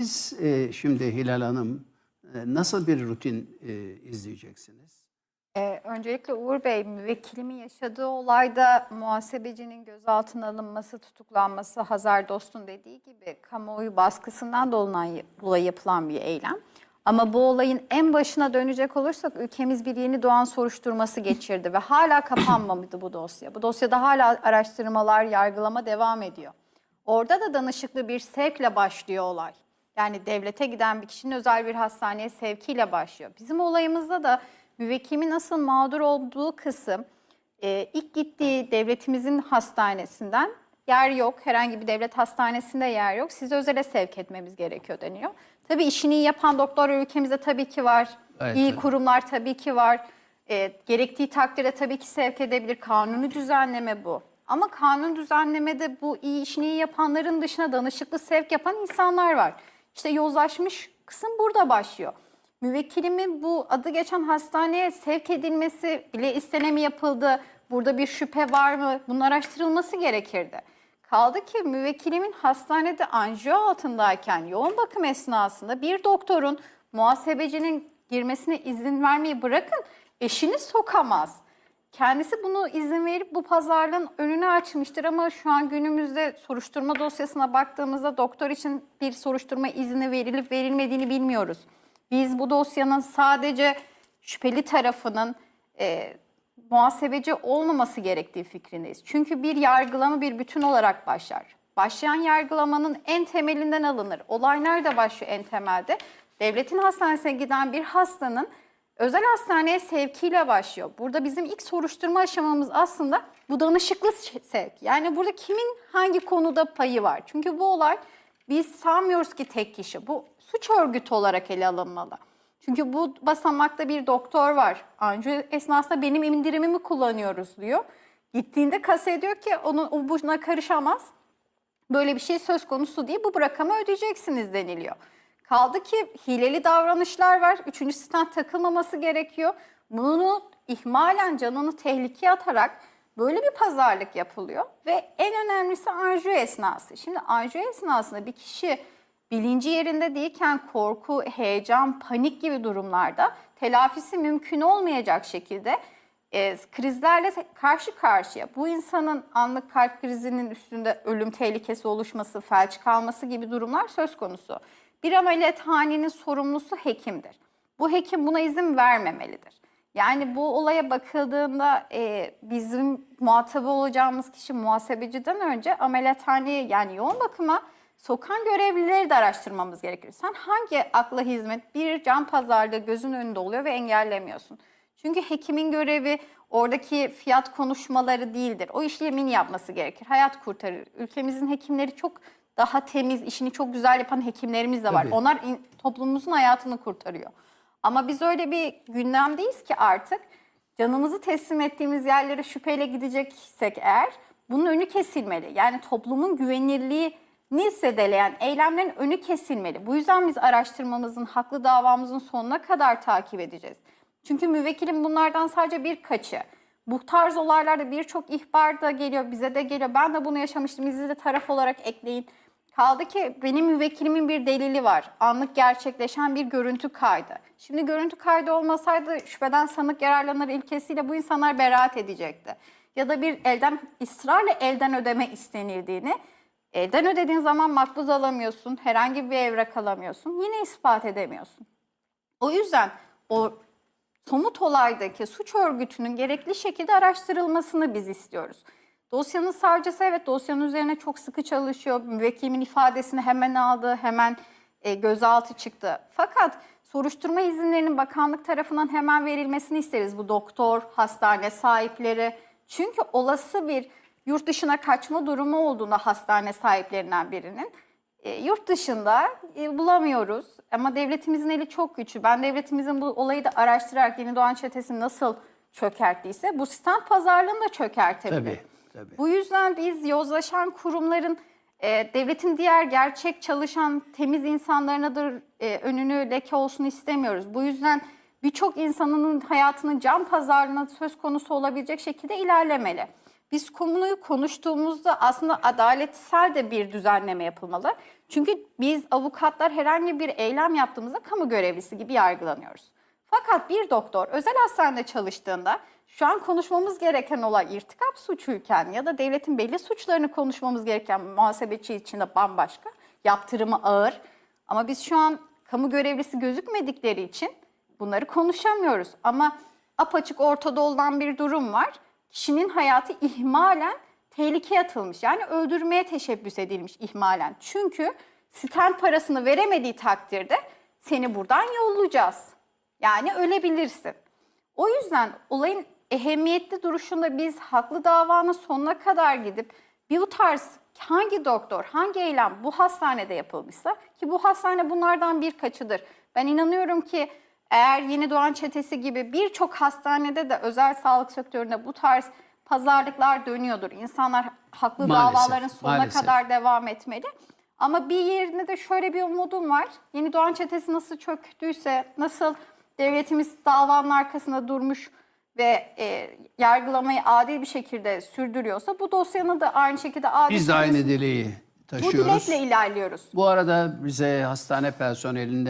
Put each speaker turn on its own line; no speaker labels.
Siz e, şimdi Hilal Hanım e, nasıl bir rutin e, izleyeceksiniz?
Ee, öncelikle Uğur Bey, müvekkilimin yaşadığı olayda muhasebecinin gözaltına alınması, tutuklanması Hazar Dost'un dediği gibi kamuoyu baskısından dolayı yapılan bir eylem. Ama bu olayın en başına dönecek olursak ülkemiz bir yeni doğan soruşturması geçirdi ve hala kapanmamıştı bu dosya. Bu dosyada hala araştırmalar, yargılama devam ediyor. Orada da danışıklı bir sevkle başlıyor olay. Yani devlete giden bir kişinin özel bir hastaneye sevkiyle başlıyor. Bizim olayımızda da müvekkilimin nasıl mağdur olduğu kısım e, ilk gittiği devletimizin hastanesinden yer yok. Herhangi bir devlet hastanesinde yer yok. Sizi özele sevk etmemiz gerekiyor deniyor. Tabii işini iyi yapan doktor ülkemizde tabii ki var.
Evet,
iyi
evet.
kurumlar tabii ki var. E, gerektiği takdirde tabii ki sevk edebilir. Kanuni düzenleme bu. Ama kanun düzenlemede bu iyi işini iyi yapanların dışına danışıklı sevk yapan insanlar var. İşte yozlaşmış kısım burada başlıyor. Müvekkilimin bu adı geçen hastaneye sevk edilmesi bile istene mi yapıldı? Burada bir şüphe var mı? Bunun araştırılması gerekirdi. Kaldı ki müvekkilimin hastanede anjiyo altındayken yoğun bakım esnasında bir doktorun muhasebecinin girmesine izin vermeyi bırakın eşini sokamaz. Kendisi bunu izin verip bu pazarlığın önünü açmıştır ama şu an günümüzde soruşturma dosyasına baktığımızda doktor için bir soruşturma izni verilip verilmediğini bilmiyoruz. Biz bu dosyanın sadece şüpheli tarafının e, muhasebeci olmaması gerektiği fikrindeyiz. Çünkü bir yargılama bir bütün olarak başlar. Başlayan yargılamanın en temelinden alınır. Olay nerede başlıyor en temelde? Devletin hastanesine giden bir hastanın özel hastaneye sevkiyle başlıyor. Burada bizim ilk soruşturma aşamamız aslında bu danışıklı sevk. Yani burada kimin hangi konuda payı var? Çünkü bu olay biz sanmıyoruz ki tek kişi. Bu suç örgütü olarak ele alınmalı. Çünkü bu basamakta bir doktor var. Anjiyo esnasında benim indirimimi kullanıyoruz diyor. Gittiğinde kasaya diyor ki onun, o buna karışamaz. Böyle bir şey söz konusu değil. Bu rakamı ödeyeceksiniz deniliyor. Kaldı ki hileli davranışlar var. Üçüncü sistem takılmaması gerekiyor. Bunu ihmalen canını tehlikeye atarak böyle bir pazarlık yapılıyor. Ve en önemlisi anjiyo esnası. Şimdi anjiyo esnasında bir kişi bilinci yerinde değilken korku, heyecan, panik gibi durumlarda telafisi mümkün olmayacak şekilde e, krizlerle karşı karşıya bu insanın anlık kalp krizinin üstünde ölüm tehlikesi oluşması, felç kalması gibi durumlar söz konusu. Bir ameliyathanenin sorumlusu hekimdir. Bu hekim buna izin vermemelidir. Yani bu olaya bakıldığında e, bizim muhatabı olacağımız kişi muhasebeciden önce ameliyathaneye yani yoğun bakıma sokan görevlileri de araştırmamız gerekir. Sen hangi akla hizmet bir can pazarlığı gözün önünde oluyor ve engellemiyorsun? Çünkü hekimin görevi oradaki fiyat konuşmaları değildir. O işlemini yapması gerekir. Hayat kurtarır. Ülkemizin hekimleri çok daha temiz, işini çok güzel yapan hekimlerimiz de var.
Tabii.
Onlar in- toplumumuzun hayatını kurtarıyor. Ama biz öyle bir gündemdeyiz ki artık canımızı teslim ettiğimiz yerlere şüpheyle gideceksek eğer bunun önü kesilmeli. Yani toplumun güvenilirliğini zedeleyen eylemlerin önü kesilmeli. Bu yüzden biz araştırmamızın, haklı davamızın sonuna kadar takip edeceğiz. Çünkü müvekkilim bunlardan sadece birkaçı. Bu tarz olaylarda birçok ihbar da geliyor, bize de geliyor. Ben de bunu yaşamıştım, bizi de taraf olarak ekleyin. Kaldı ki benim müvekkilimin bir delili var. Anlık gerçekleşen bir görüntü kaydı. Şimdi görüntü kaydı olmasaydı şüpheden sanık yararlanır ilkesiyle bu insanlar beraat edecekti. Ya da bir elden ısrarla elden ödeme istenildiğini, elden ödediğin zaman makbuz alamıyorsun, herhangi bir evrak alamıyorsun, yine ispat edemiyorsun. O yüzden o somut olaydaki suç örgütünün gerekli şekilde araştırılmasını biz istiyoruz. Dosyanın savcısı evet dosyanın üzerine çok sıkı çalışıyor. Müvekkilimin ifadesini hemen aldı, hemen e, gözaltı çıktı. Fakat soruşturma izinlerinin bakanlık tarafından hemen verilmesini isteriz bu doktor, hastane sahipleri. Çünkü olası bir yurt dışına kaçma durumu olduğunda hastane sahiplerinden birinin e, yurt dışında e, bulamıyoruz ama devletimizin eli çok güçlü. Ben devletimizin bu olayı da araştırarak yeni doğan çetesini nasıl çökerttiyse bu stand pazarlığını da çökertebilir.
Tabii, tabii.
Bu yüzden biz yozlaşan kurumların e, devletin diğer gerçek çalışan temiz insanlarına da e, önünü leke olsun istemiyoruz. Bu yüzden birçok insanın hayatının can pazarlığına söz konusu olabilecek şekilde ilerlemeli. Biz konuyu konuştuğumuzda aslında adaletsel de bir düzenleme yapılmalı. Çünkü biz avukatlar herhangi bir eylem yaptığımızda kamu görevlisi gibi yargılanıyoruz. Fakat bir doktor özel hastanede çalıştığında şu an konuşmamız gereken olay irtikap suçuyken ya da devletin belli suçlarını konuşmamız gereken muhasebeci için de bambaşka. Yaptırımı ağır. Ama biz şu an kamu görevlisi gözükmedikleri için bunları konuşamıyoruz. Ama apaçık ortada olan bir durum var. Kişinin hayatı ihmalen tehlikeye atılmış. Yani öldürmeye teşebbüs edilmiş ihmalen. Çünkü stent parasını veremediği takdirde seni buradan yollayacağız. Yani ölebilirsin. O yüzden olayın ehemmiyetli duruşunda biz haklı davanın sonuna kadar gidip bir tarz hangi doktor, hangi eylem bu hastanede yapılmışsa ki bu hastane bunlardan birkaçıdır. Ben inanıyorum ki eğer Yeni Doğan Çetesi gibi birçok hastanede de özel sağlık sektöründe bu tarz pazarlıklar dönüyordur. İnsanlar haklı
Maalesef,
davaların sonuna
maalesef.
kadar devam etmeli. Ama bir yerinde de şöyle bir umudum var. Yeni Doğan Çetesi nasıl çöktüyse, nasıl devletimiz davanın arkasında durmuş ve e, yargılamayı adil bir şekilde sürdürüyorsa bu dosyanın da aynı şekilde adil
Biz de aynı dileği
Bu
taşıyoruz.
dilekle ilerliyoruz.
Bu arada bize hastane personelinde